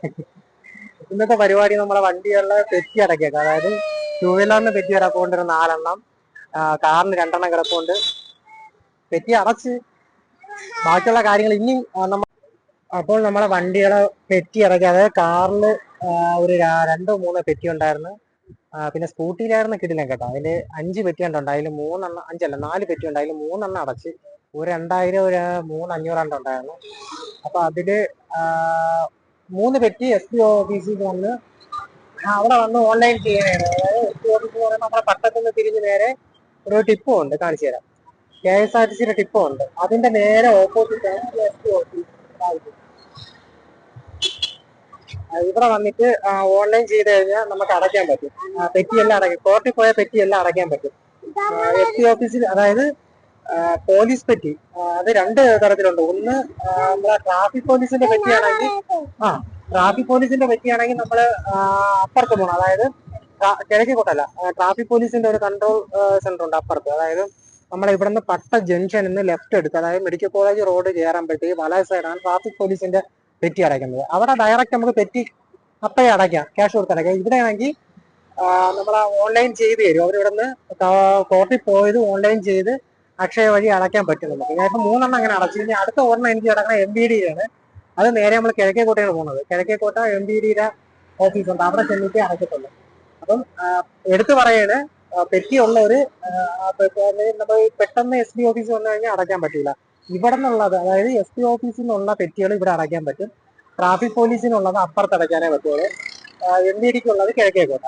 ഇന്നത്തെ പരിപാടി നമ്മളെ വണ്ടികളിലെ പെറ്റി അടക്കിയൊക്കെ അതായത് ടൂ വീലറിന് പെറ്റി കിടപ്പുണ്ട് നാലെണ്ണം കാറിന് രണ്ടെണ്ണം കിടപ്പുണ്ട്. പെറ്റി അടച്ച് ബാക്കിയുള്ള കാര്യങ്ങൾ ഇനി നമ്മൾ നമ്മ അപ്പോൾ നമ്മളെ വണ്ടികളെ പെറ്റി ഇറക്കി അതായത് കാറിൽ ഒരു രണ്ടോ മൂന്നോ പെറ്റി ഉണ്ടായിരുന്നു. പിന്നെ സ്കൂട്ടിയിലായിരുന്നു കിടിലം കേട്ടോ. അതിൽ അഞ്ച് പെറ്റി കണ്ടുണ്ട്. അതിൽ മൂന്നെണ്ണം അഞ്ചല്ല നാല് പെറ്റി ഉണ്ട്. അതിൽ മൂന്നെണ്ണം അടച്ച് ഒരു രണ്ടായിരം ഒരു മൂന്ന് അഞ്ഞൂറ് ഉണ്ടായിരുന്നു. അപ്പൊ അതിൽ മൂന്ന് പെട്ടി എസ് പി ഓഫീസിൽ വന്ന് അവിടെ വന്ന് ഓൺലൈൻ ചെയ്യാനാണ് അതായത് എസ് പി ഓഫീസ് എന്ന് പറയുമ്പോൾ നമ്മുടെ പട്ടത്തുനിന്ന് തിരിഞ്ഞ് നേരെ ഒരു ടിപ്പും ഉണ്ട് കാണിച്ചു തരാം. കെ എസ് ആർ ടി സിയുടെ ടിപ്പും ഉണ്ട്. അതിന്റെ നേരെ ഓപ്പോസിറ്റ് എസ് പി ഓഫീസ് ഇവിടെ വന്നിട്ട് ഓൺലൈൻ ചെയ്ത് കഴിഞ്ഞാൽ നമുക്ക് അടയ്ക്കാൻ പറ്റും. പെറ്റിയെല്ലാം അടയ്ക്കും. കോർട്ടിൽ പോയ പെറ്റിയെല്ലാം അടയ്ക്കാൻ പറ്റും. എസ് പി ഓഫീസിൽ അതായത് പോലീസ് പെറ്റി. അത് രണ്ട് തരത്തിലുണ്ട്. ഒന്ന് നമ്മളെ ട്രാഫിക് പോലീസിന്റെ പെറ്റിയാണെങ്കിൽ ആ ട്രാഫിക് പോലീസിന്റെ പെറ്റിയാണെങ്കിൽ നമ്മൾ അപ്പുറത്ത് പോകണം അതായത് കിഴക്കി കോട്ടല്ല ട്രാഫിക് പോലീസിന്റെ ഒരു കൺട്രോൾ സെന്റർ ഉണ്ട് അപ്പുറത്ത്. അതായത് നമ്മളെ ഇവിടുന്ന് പട്ട ജംഗ്ഷനിൽ നിന്ന് ലെഫ്റ്റ് എടുത്ത് അതായത് മെഡിക്കൽ കോളേജ് റോഡ് കയറുമ്പോഴത്തേക്ക് വല സൈഡാണ് ട്രാഫിക് പോലീസിന്റെ പെറ്റി അടയ്ക്കുന്നത്. അവിടെ ഡയറക്റ്റ് നമുക്ക് പെറ്റി അപ്പഴേ അടയ്ക്കാം. ക്യാഷ് കൊടുത്ത് അടയ്ക്കാം. ഇവിടെ ആണെങ്കിൽ നമ്മൾ ഓൺലൈൻ ചെയ്ത് തരും. അവരിവിടുന്ന് കോർട്ടിൽ പോയത് ഓൺലൈൻ ചെയ്ത് അക്ഷയ വഴി അടയ്ക്കാൻ പറ്റുന്നുണ്ട്. ഞാൻ മൂന്നെണ്ണം അങ്ങനെ അടച്ചു. കഴിഞ്ഞാൽ അടുത്ത ഒരെണ്ണം എനിക്ക് അടക്കണ എം ബി ഡിയിലാണ് അത് നേരെ നമ്മൾ കിഴക്കേക്കോട്ടയാണ് പോകുന്നത്. കിഴക്കേക്കോട്ട എം ബി ഡിയുടെ ഓഫീസ് ഉണ്ട്. അവിടെ ചെന്നിട്ട് അടയ്ക്കത്തുള്ളൂ അപ്പം എടുത്തു പറയാണ് പെറ്റിയുള്ള ഒരു നമ്മൾ പെട്ടെന്ന് എസ് ഡി ഓഫീസ് വന്നു കഴിഞ്ഞാൽ അടയ്ക്കാൻ പറ്റില്ല ഇവിടെ നിന്നുള്ളത് അതായത് എസ് പി ഓഫീസിൽ നിന്നുള്ള പെറ്റികൾ ഇവിടെ അടയ്ക്കാൻ പറ്റും. ട്രാഫിക് പോലീസിനുള്ളത് അപ്പുറത്ത് അടയ്ക്കാനേ പറ്റുള്ളൂ. എം ബി ഡിക്കുള്ളത് കിഴക്കേക്കോട്ട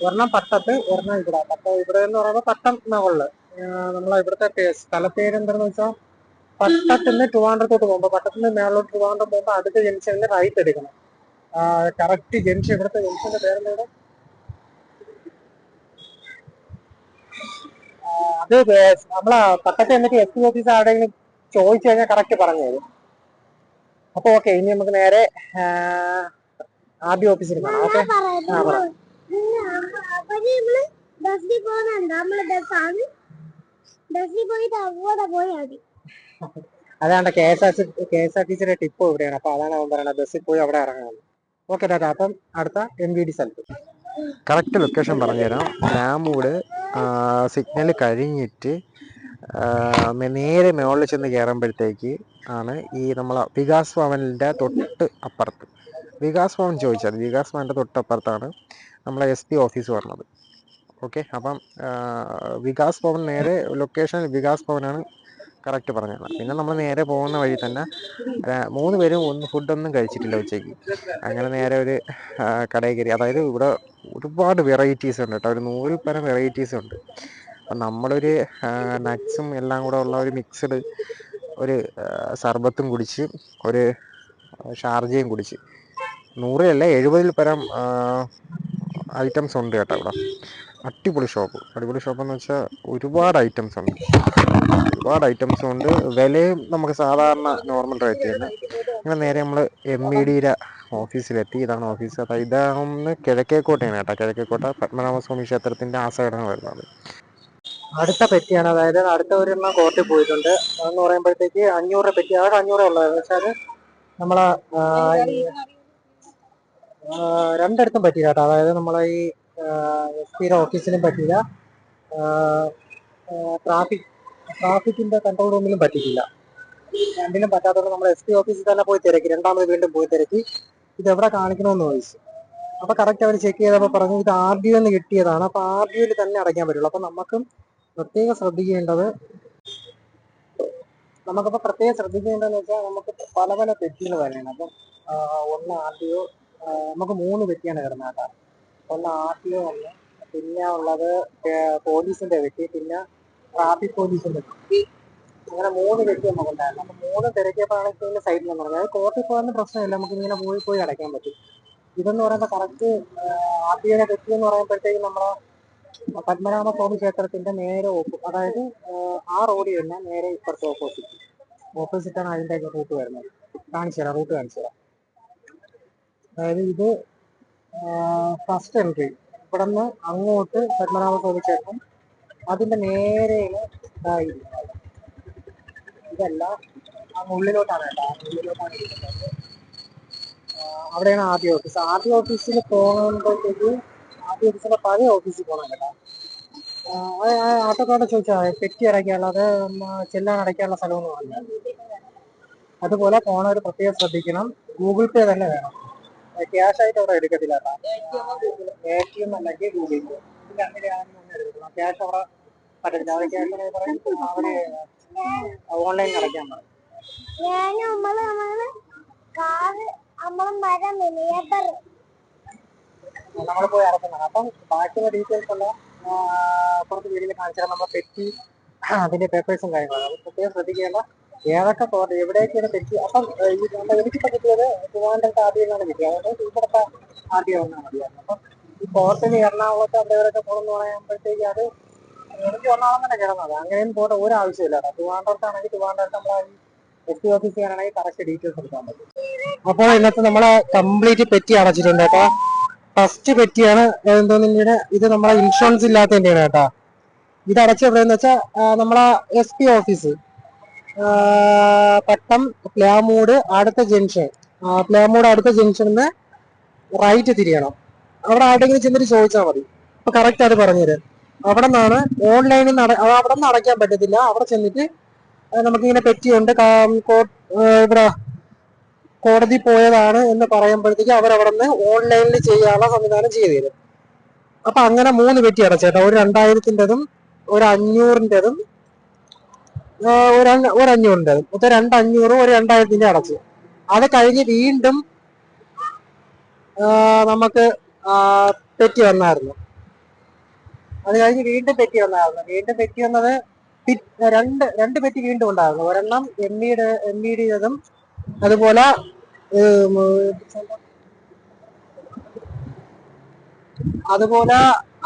ഒരെണ്ണം പട്ടത്ത് ഒരെണ്ണം ഇവിടെ. പട്ടം ഇവിടെ എന്ന് പറയുമ്പോൾ പട്ടം മുകളിൽ. നമ്മളെ ഇവിടുത്തെ സ്ഥലപ്പേര് എന്താണെന്ന് വെച്ചാൽ പട്ടത്തിന് ട്രിവാൻഡ്രത്തോട്ട് പോകുമ്പോൾ പട്ടത്തിന് മേളിലോട്ട് ട്രിവാൻഡ്രം പോകുമ്പോൾ അടുത്ത ജംഗ്ഷനിൽ റൈറ്റ് എടുക്കണം. കറക്റ്റ് ജംഗ്ഷൻ ഇവിടുത്തെ ജംഗ്ഷന്റെ പേരെന്താ അത് നമ്മളെ പട്ടത്തെ എന്നിട്ട് എസ് പി ഓഫീസ് ആരുടെയെങ്കിലും ചോദിച്ചു കഴിഞ്ഞാൽ കറക്റ്റ് പറഞ്ഞു തരും. അപ്പൊ ഓക്കെ ഇനി നമുക്ക് നേരെ ആദ്യ ഓഫീസിൽ കാണാം ഓക്കെ ആ പറ. ബസ്സിൽ അവിടെ പോയാൽ മതി. അതാണ്ട് K S R K S R T സിയുടെ ടിപ്പ് ഇവിടെയാണ്. അപ്പൊ അതാണ് അവൻ പറയുന്നത് ബസ്സിൽ പോയി അവിടെ ഇറങ്ങാൻ ഓക്കെ ടാറ്റ. അപ്പം അടുത്ത എം വി ഡി സ്ഥലത്ത്. കറക്റ്റ് ലൊക്കേഷൻ പറഞ്ഞുതരാം. രാമൂട് സിഗ്നൽ കഴിഞ്ഞിട്ട് നേരെ മുകളിൽ ചെന്ന് കയറുമ്പോഴത്തേക്ക് ആണ് ഈ നമ്മളെ വികാസ് ഭവനിന്റെ തൊട്ട് അപ്പുറത്ത്. വികാസ് ഭവൻ ചോദിച്ചാൽ വികാസ് ഭവന്റെ തൊട്ടപ്പുറത്താണ് നമ്മളെ എസ് പി ഓഫീസ് പറഞ്ഞത്. ഓക്കെ അപ്പം വികാസ് ഭവൻ നേരെ ലൊക്കേഷൻ വികാസ് ഭവനാണ് കറക്റ്റ് പറഞ്ഞത്. പിന്നെ നമ്മൾ നേരെ പോകുന്ന വഴി തന്നെ മൂന്ന് പേരും ഒന്ന് ഫുഡൊന്നും കഴിച്ചിട്ടില്ല ഉച്ചയ്ക്ക്. അങ്ങനെ നേരെ ഒരു കടയിൽ അതായത് ഇവിടെ ഒരുപാട് വെറൈറ്റീസ് ഉണ്ട് കേട്ടോ. ഒരു നൂറിൽ പരം വെറൈറ്റീസ് ഉണ്ട്. അപ്പം നമ്മളൊരു നട്ട്സും എല്ലാം കൂടെ ഉള്ള ഒരു മിക്സഡ് ഒരു സർബത്തും കുടിച്ച് ഒരു ഷാർജയും കുടിച്ച്. നൂറിലല്ല എഴുപതിൽ പരം ഐറ്റംസ് ഉണ്ട് കേട്ടോ ഇവിടെ. അടിപൊളി ഷോപ്പ്. അടിപൊളി ഷോപ്പ് എന്ന് വെച്ചാൽ ഒരുപാട് ഐറ്റംസ് ഉണ്ട്. ഒരുപാട് ഐറ്റംസ് ഉണ്ട്. വിലയും നമുക്ക് സാധാരണ നോർമൽ റേറ്റ് തന്നെ. അങ്ങനെ നേരെ നമ്മൾ എം ഇ ഡിയുടെ ഓഫീസിലെത്തി. ഇതാണ് ഓഫീസ്. അപ്പോൾ ഇതാണ് കിഴക്കേക്കോട്ടയാണ് കേട്ടോ. കിഴക്കേക്കോട്ട പത്മനാഭസ്വാമി ക്ഷേത്രത്തിന്റെ ആ വരുന്നത്. അടുത്ത പെറ്റിയാണ് അതായത് അടുത്ത ഒരെണ്ണം കോർട്ടിൽ പോയിട്ടുണ്ട്. അതെന്ന് പറയുമ്പോഴത്തേക്ക് അഞ്ഞൂറ് പെറ്റി അതൊക്കെ അഞ്ഞൂറേ ഉള്ളത് എന്ന് വെച്ചാൽ നമ്മളെ രണ്ടിടത്തും പറ്റിയില്ല കേട്ടോ. അതായത് നമ്മളെ ഈ എസ് പിയുടെ ഓഫീസിലും പറ്റില്ല ട്രാഫിക് ട്രാഫിക്കിന്റെ കൺട്രോൾ റൂമിലും പറ്റിയില്ല രണ്ടിനും പറ്റാത്തതുകൊണ്ട് നമ്മൾ എസ് പി ഓഫീസിൽ തന്നെ പോയി തിരക്കി. രണ്ടാമത് വീണ്ടും പോയി തിരക്കി. ഇത് എവിടെ കാണിക്കണമെന്ന് ചോദിച്ചു. അപ്പൊ കറക്റ്റ് അവർ ചെക്ക് ചെയ്തപ്പോൾ പറഞ്ഞു ഇത് ആർ ഡി എന്ന് കിട്ടിയതാണ്. അപ്പൊ ആർ ഡി തന്നെ അടയ്ക്കാൻ പറ്റുള്ളൂ. അപ്പൊ നമുക്കും പ്രത്യേകം ശ്രദ്ധിക്കേണ്ടത് നമുക്കിപ്പോ പ്രത്യേകം ശ്രദ്ധിക്കേണ്ടതെന്ന് വെച്ചാൽ നമുക്ക് പല പല തെറ്റുകൾ വരെയാണ്. അപ്പം ഒന്ന് ഒ നമുക്ക് മൂന്ന് തെറ്റിയാണ് കിടന്നത്. ഒന്ന് ആർ ടി ഒ ഒന്ന് പിന്നെ ഉള്ളത് പോലീസിന്റെ വെട്ടി പിന്നെ ട്രാഫിക് പോലീസിന്റെ വെട്ടി അങ്ങനെ മൂന്ന് വ്യക്തി നമുക്ക് ഉണ്ടായിരുന്നു. അപ്പൊ മൂന്ന് തിരക്കിയപ്പോഴാണ് ഇതിന്റെ സൈഡിൽ നിന്ന് പറഞ്ഞത്. കോർട്ടിൽ പോകുന്ന പ്രശ്നമില്ല. നമുക്ക് ഇങ്ങനെ പോയി പോയി അടയ്ക്കാൻ പറ്റും. ഇതെന്ന് പറയുമ്പോൾ കറക്റ്റ് ആർ ടി ഒയുടെ പെറ്റി എന്ന് പറയുമ്പോഴത്തേക്കും നമ്മളെ പത്മനാഭ സ്വാമി ക്ഷേത്രത്തിന്റെ നേരെ ഓപ്പോ അതായത് ആ റോഡിൽ തന്നെ നേരെ ഇപ്പുറത്തെ ഓപ്പോസിറ്റ് ഓപ്പോസിറ്റ് ആണ് അതിന്റെ റൂട്ട് വരുന്നത്. കാണിച്ചു തരാം റൂട്ട് കാണിച്ചു തരാം അതായത് ഇത് ഫസ്റ്റ് എൻട്രി ഇവിടെ നിന്ന് അങ്ങോട്ട് പത്മനാഭ സ്വാമി ക്ഷേത്രം അതിന്റെ നേരെയാണ് ഇതായിരിക്കുന്നത് ഇതല്ല ഉള്ളിലോട്ടാണ് കേട്ടോ. ഉള്ളിലോട്ടാണ് ഇരിക്കുന്നത്. അവിടെയാണ് ആദ്യ ഓഫീസ് ആദ്യ ഓഫീസിൽ പോകുമ്പോഴത്തേക്ക് ആദ്യ ഓഫീസിന്റെ പഴയ ഓഫീസിൽ പോകണം കേട്ടോ. ആട്ടത്തോടെ ചോദിച്ചാൽ പെറ്റി അടയ്ക്കാനുള്ള അത് ചെല്ലാൻ അടയ്ക്കാനുള്ള സ്ഥലം എന്ന് പറഞ്ഞാൽ. അതുപോലെ പോണവർ പ്രത്യേകം ശ്രദ്ധിക്കണം. ഗൂഗിൾ പേ തന്നെ വേണം. ക്യാഷ് ആയിട്ട് അവിടെ എടുക്കത്തില്ല എ ടി എം അല്ലെങ്കിൽ ഗൂഗിൾ പേ പിന്നെ അങ്ങനെയാണെന്ന് എടുക്കണം ക്യാഷ് അവിടെ പറ്റത്തില്ല. അവർ ക്യാഷ് പറയും അവർ ഓൺലൈൻ അടയ്ക്കാൻ പറയും. നമ്മൾ പോയി അടക്കുന്നത് അപ്പം ബാക്കിയുള്ള ഡീറ്റെയിൽസ് ഉള്ള കുറച്ച് വീഡിയോയിൽ കാണിച്ചാൽ നമ്മൾ പെറ്റി അതിന്റെ പേപ്പേഴ്സും കാര്യങ്ങളും. പ്രത്യേകം ശ്രദ്ധിക്കേണ്ട ഏതൊക്കെ തോട്ടം എവിടേക്കാണ് തെറ്റി? അപ്പം ഈ തോട്ടം കിട്ടിയത് ട്രിവാൻഡ്രത്തെ ആദ്യം നിന്നാണ് കിട്ടിയത്. അതുകൊണ്ട് ഇവിടുത്തെ ആദ്യം വന്നാൽ മതിയായിരുന്നു. അപ്പം ഈ പോർട്ടിൽ എറണാകുളത്ത് അവിടെ ഇവരൊക്കെ പോകണമെന്ന് പറയുമ്പോഴത്തേക്ക് അത് എനിക്ക് ഒന്നാളം തന്നെ കിടന്നത്. അങ്ങനെയും പോകേണ്ട ഒരു ആവശ്യമില്ല ട്രിവാൻഡ്രത്താണെങ്കിൽ ട്രിവാൻഡ്രത്ത് നമ്മളെ എസ് ടി ഓഫീസ് ചെയ്യാനാണെങ്കിൽ കറക്റ്റ് ഡീറ്റെയിൽസ് എടുക്കാൻ പറ്റും. അപ്പോൾ ഇന്നത്തെ നമ്മളെ കംപ്ലീറ്റ് പെറ്റി അടച്ചിട്ടുണ്ട് കേട്ടോ. ഫസ്റ്റ് പെറ്റിയാണ് എന്തോന്നിന്റെ ഇത് നമ്മളെ ഇൻഷുറൻസ് ഇല്ലാത്തതിന്റെയാണ് കേട്ടോ. ഇത് അടച്ചെവിടെയെന്ന് വെച്ചാൽ നമ്മളെ S P office. Pattam Plamoodu അടുത്ത ജംഗ്ഷൻ. പ്ലാമൂട് അടുത്ത ജംഗ്ഷനിൽ നിന്ന് റൈറ്റ് തിരിയണം. അവിടെ ആരുടെങ്കിലും ചെന്നിട്ട് ചോദിച്ചാൽ മതി. അപ്പൊ കറക്റ്റ് ആയിട്ട് പറഞ്ഞുതരും. അവിടെ നിന്നാണ് ഓൺലൈനിൽ നിന്ന് അവിടെ നിന്ന് അടയ്ക്കാൻ പറ്റത്തില്ല. അവിടെ ചെന്നിട്ട് നമുക്കിങ്ങനെ പെറ്റിയുണ്ട്. ഇവിടെ കോടതി പോയതാണ് എന്ന് പറയുമ്പോഴത്തേക്ക് അവരവിടെ നിന്ന് ഓൺലൈനിൽ ചെയ്യാനുള്ള സംവിധാനം ചെയ്തു തരും അപ്പൊ അങ്ങനെ മൂന്ന് പെറ്റി അടച്ചേട്ടാ ഒരു രണ്ടായിരത്തിന്റെതും ഒരു അഞ്ഞൂറിന്റെതും ഒരു അഞ്ഞൂറിന്റെ. മൊത്തം രണ്ട് ഒരു രണ്ടായിരത്തിന്റെ അടച്ചു. അത് കഴിഞ്ഞ് വീണ്ടും നമുക്ക് തെറ്റി വന്നായിരുന്നു. അത് കഴിഞ്ഞ് വീണ്ടും തെറ്റി വന്നായിരുന്നു. വീണ്ടും തെറ്റി വന്നത് രണ്ട് രണ്ട് പെറ്റി വീണ്ടും ഉണ്ടായിരുന്നു. ഒരെണ്ണം എം ഇയുടെ എം ഇയുടേതും അതുപോലെ അതുപോലെ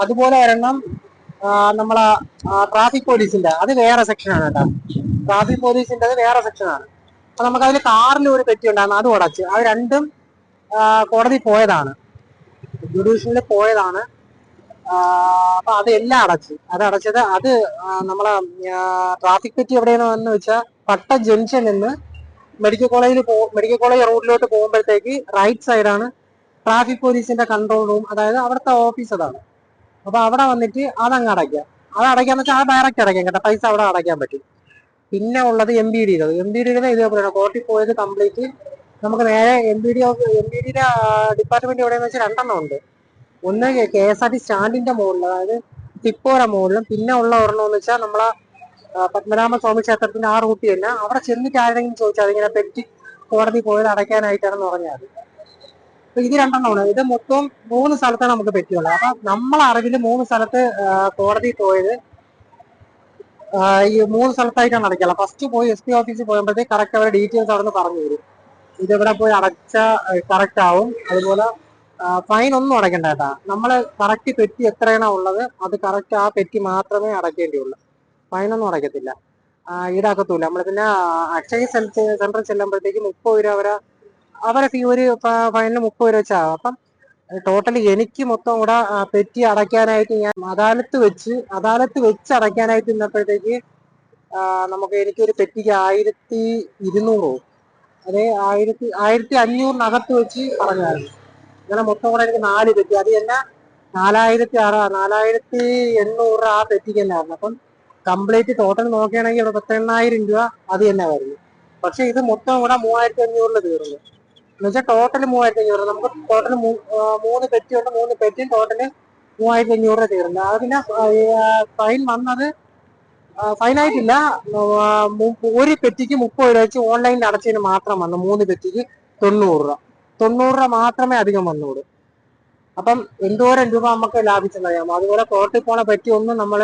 അതുപോലെ ഒരെണ്ണം നമ്മളെ ട്രാഫിക് പോലീസിന്റെ അത് വേറെ സെക്ഷനാണ് കേട്ടോ. ട്രാഫിക് പോലീസിന്റെ അത് വേറെ സെക്ഷനാണ് അപ്പൊ നമുക്ക് അതിൽ കാറിൽ ഒരു പെറ്റി ഉണ്ടായിരുന്നു അതും അടച്ച് അത് രണ്ടും കോടതി പോയതാണ്. ജുഡീഷ്യലിൽ പോയതാണ്. അപ്പൊ അത് എല്ലാം അടച്ച്. അത് അടച്ചത് അത് നമ്മളെ ട്രാഫിക് പെറ്റി എവിടെയാണെന്ന് വെച്ചാൽ പട്ട ജംഗ്ഷനിൽ നിന്ന് മെഡിക്കൽ കോളേജിൽ പോ മെഡിക്കൽ കോളേജ് റോഡിലോട്ട് പോകുമ്പോഴത്തേക്ക് റൈറ്റ് സൈഡാണ് ട്രാഫിക് പോലീസിന്റെ കൺട്രോൾ റൂം അതായത് അവിടുത്തെ ഓഫീസ് അതാണ്. അപ്പൊ അവിടെ വന്നിട്ട് അതങ്ങ് അടയ്ക്കാം. അത് അടയ്ക്കാന്ന് വെച്ചാൽ ആ ഡയറക്റ്റ് അടയ്ക്കാം കേട്ടോ. പൈസ അവിടെ അടയ്ക്കാൻ പറ്റും. പിന്നെ ഉള്ളത് എം ബി ഡിയുടെ എം ബി ഡിയുടെ ഇതേപോലെയാണ് കോർട്ടിൽ പോയത് കംപ്ലീറ്റ് നമുക്ക് നേരെ M B D M B ഡിയുടെ ഡിപ്പാർട്ട്മെന്റ് എവിടെയെന്ന് വെച്ചാൽ രണ്ടെണ്ണം ഉണ്ട്. ഒന്ന് കെ എസ് ആർ ടി സ്റ്റാൻഡിന്റെ മുകളിൽ അതായത് ടിപ്പോര മുകളിലും പിന്നെ ഉള്ള ഒരെണ്ണം എന്ന് വെച്ചാൽ നമ്മളെ പത്മനാഭ സ്വാമി ക്ഷേത്രത്തിന്റെ ആ റൂട്ടിൽ തന്നെ. അവിടെ ചെന്നിട്ട് ആരെങ്കിലും ചോദിച്ചാൽ അതിങ്ങനെ പെറ്റി കോടതി പോയത് അടയ്ക്കാനായിട്ടാണെന്ന് പറഞ്ഞാൽ ഇത് രണ്ടെണ്ണമാണ് ഇത് മൊത്തം മൂന്ന് സ്ഥലത്താണ് നമുക്ക് പറ്റിയുള്ളത്. അപ്പൊ നമ്മളെ അറിവിൽ മൂന്ന് സ്ഥലത്ത് കോടതി പോയത് ഈ മൂന്ന് സ്ഥലത്തായിട്ടാണ് അടയ്ക്കുക ഫസ്റ്റ് പോയി എസ് പി ഓഫീസിൽ പോയപ്പോഴത്തേക്ക് കറക്റ്റ് അവരുടെ ഡീറ്റെയിൽസ് അവിടെ നിന്ന് പറഞ്ഞു തരും. ഇതെവിടെ പോയി അടച്ച കറക്റ്റ് ആവും. അതുപോലെ ഫൈൻ ഒന്നും അടയ്ക്കണ്ട കേട്ടാ. നമ്മൾ കറക്റ്റ് പെറ്റി എത്രയാണോ ഉള്ളത് അത് കറക്റ്റ് ആ പെറ്റി മാത്രമേ അടയ്ക്കേണ്ടിയുള്ളൂ. ഫൈനൊന്നും അടയ്ക്കത്തില്ല. ഈടാക്കത്തൂല. നമ്മൾ പിന്നെ അക്ഷയ സെന്ററിൽ ചെല്ലുമ്പോഴത്തേക്ക് മുപ്പത് രൂപ വരെ അവരെ ഈ ഒരു ഫൈനൽ മുപ്പത് രൂപ വെച്ചാകും അപ്പം ടോട്ടലി എനിക്ക് മൊത്തം കൂടെ പെറ്റി അടയ്ക്കാനായിട്ട് ഞാൻ അദാലത്ത് വെച്ച് അദാലത്ത് വെച്ച് അടയ്ക്കാനായിട്ട് നിന്നപ്പോഴത്തേക്ക് നമുക്ക് എനിക്കൊരു പെറ്റിക്ക് ആയിരത്തി ഇരുന്നൂറോ അതെ ആയിരത്തി ആയിരത്തി അഞ്ഞൂറിനകത്ത് വെച്ച് പറഞ്ഞായിരുന്നു അങ്ങനെ മൊത്തം കൂടെ എനിക്ക് നാല് പെറ്റി. അത് തന്നെ നാലായിരത്തി അറ നാലായിരത്തി എണ്ണൂറ് ആ പെറ്റിക്ക് തന്നെ ആയിരുന്നു. അപ്പം കംപ്ലീറ്റ് ടോട്ടൽ നോക്കുകയാണെങ്കിൽ ഇവിടെ പത്തെണ്ണായിരം രൂപ അത് തന്നെ വരുന്നു പക്ഷെ ഇത് മൊത്തം കൂടെ മൂവായിരത്തി അഞ്ഞൂറിൽ തീർന്നു. എന്നുവെച്ചാൽ ടോട്ടൽ മൂവായിരത്തി അഞ്ഞൂറ് നമുക്ക് ടോട്ടൽ മൂന്ന് പെറ്റി ഉണ്ട്. മൂന്ന് പെറ്റിയും ടോട്ടൽ മൂവായിരത്തി അഞ്ഞൂറ് തീർന്നു. അത് പിന്നെ ഫൈൻ വന്നത് ഫൈനായിട്ടില്ല ഒരു പെറ്റിക്ക് മുപ്പത് രൂപ വെച്ച് ഓൺലൈനിൽ അടച്ചതിന് മാത്രം വന്നു. മൂന്ന് പെറ്റിക്ക് തൊണ്ണൂറ് രൂപ. തൊണ്ണൂറ് രൂപ മാത്രമേ അധികം വന്നുള്ളൂ. അപ്പം എന്തോരം രൂപ നമുക്ക് ലാഭിച്ചെന്നറിയാമോ? അതുപോലെ കോർട്ടിൽ പോണ പറ്റി ഒന്നും നമ്മൾ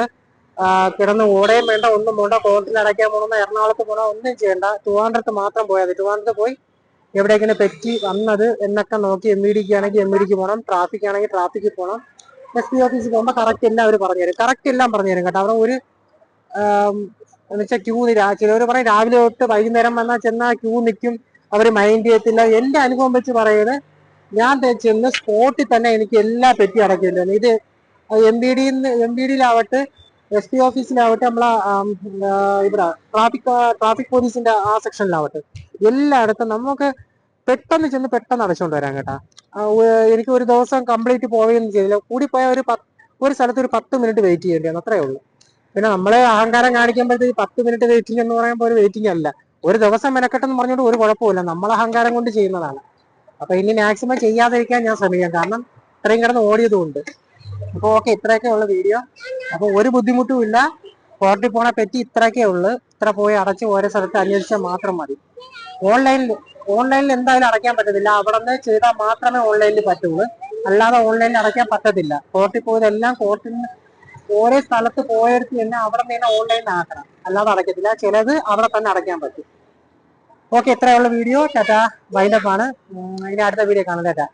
കിടന്ന് ഓടയും വേണ്ട ഒന്നും വേണ്ട കോർട്ടിൽ അടയ്ക്കാൻ പോകണമെന്ന് എറണാകുളത്ത് പോകണം ഒന്നും ചെയ്യണ്ട. ട്രിവാൻഡ്രത്ത് മാത്രം പോയാൽ മതി. ട്രിവാൻഡ്രത്ത് പോയി എവിടെയെങ്കിലും പറ്റി വന്നത് എന്നൊക്കെ നോക്കി എം ഇ ഡിക്ക് ആണെങ്കിൽ എം ഇ ഡിക്ക് പോകണം ട്രാഫിക് ആണെങ്കിൽ ട്രാഫിക്കിൽ പോകണം എസ് പി ഓഫീസിൽ പോകുമ്പോൾ കറക്റ്റ് എല്ലാം അവർ പറഞ്ഞുതരും കറക്റ്റ് എല്ലാം പറഞ്ഞുതരും കേട്ടോ. അവിടെ ഒരു എന്നുവെച്ചാൽ ക്യൂ ചിലവർ പറയും രാവിലെ തൊട്ട് വൈകുന്നേരം വന്നാൽ ചെന്നാൽ ക്യൂ നിൽക്കും. അവർ മൈൻഡ് ചെയ്യത്തില്ല. എന്റെ അനുഭവം വെച്ച് പറയുന്നത് ഞാൻ ചെന്ന് സ്പോട്ടിൽ തന്നെ എനിക്ക് എല്ലാ പെറ്റി അടക്കില്ല ഇത് എം ബി ഡിന്ന് എം ബി ഡിയിലാവട്ടെ എസ് പി ഓഫീസിലാവട്ടെ നമ്മളെ ഇവിടെ ട്രാഫിക് ട്രാഫിക് പോലീസിന്റെ ആ സെക്ഷനിലാവട്ടെ. എല്ലായിടത്തും നമുക്ക് പെട്ടെന്ന് ചെന്ന് പെട്ടെന്ന് അടച്ചുകൊണ്ട് വരാം കേട്ടാ. എനിക്ക് ഒരു ദിവസം കംപ്ലീറ്റ് പോവുകയൊന്നും ചെയ്തില്ല. കൂടി പോയ ഒരു പത്ത് ഒരു സ്ഥലത്ത് ഒരു പത്ത് മിനിറ്റ് വെയിറ്റ് ചെയ്യേണ്ടി അത്രേ ഉള്ളൂ. പിന്നെ നമ്മളെ അഹങ്കാരം കാണിക്കുമ്പോഴത്തേക്ക് പത്ത് മിനിറ്റ് വെയിറ്റിംഗ് എന്ന് പറയുമ്പോൾ ഒരു വെയിറ്റിംഗ് അല്ല. ഒരു ദിവസം മെനക്കെട്ടെന്ന് പറഞ്ഞുകൊണ്ട് ഒരു കുഴപ്പമില്ല നമ്മൾ അഹങ്കാരം കൊണ്ട് ചെയ്യുന്നതാണ്. അപ്പൊ ഇനി മാക്സിമം ചെയ്യാതിരിക്കാൻ ഞാൻ ശ്രമിക്കാം. കാരണം ഇത്രയും കിടന്ന് ഓടിയതുകൊണ്ട്. അപ്പൊ ഓക്കെ ഇത്രയൊക്കെ ഉള്ള വീഡിയോ അപ്പൊ ഒരു ബുദ്ധിമുട്ടും ഇല്ല. കോർട്ടിൽ പോണ പറ്റി ഇത്രയൊക്കെ ഉള്ളു. ഇത്ര പോയി അടച്ച് ഓരോ സ്ഥലത്ത് അന്വേഷിച്ചാൽ മാത്രം മതി. ഓൺലൈനിൽ ഓൺലൈനിൽ എന്തായാലും അടയ്ക്കാൻ പറ്റത്തില്ല. അവിടെ നിന്ന് ചെയ്താൽ മാത്രമേ ഓൺലൈനിൽ പറ്റുള്ളൂ. അല്ലാതെ ഓൺലൈനിൽ അടയ്ക്കാൻ പറ്റത്തില്ല. കോർട്ടിൽ പോയതെല്ലാം കോർട്ടിൽ ഓരോ സ്ഥലത്ത് പോയെടുത്ത് തന്നെ അവിടെ നിന്ന് ഓൺലൈനിൽ ആക്കണം. അല്ലാതെ അടയ്ക്കത്തില്ല. ചിലത് അവിടെ തന്നെ അടയ്ക്കാൻ പറ്റും. ഓക്കെ ഇത്രയുള്ള വീഡിയോ ചേട്ടാ വൈൻഡപ്പ് ആണ്. ഇനി അടുത്ത വീഡിയോ കാണാം. ടാറ്റ.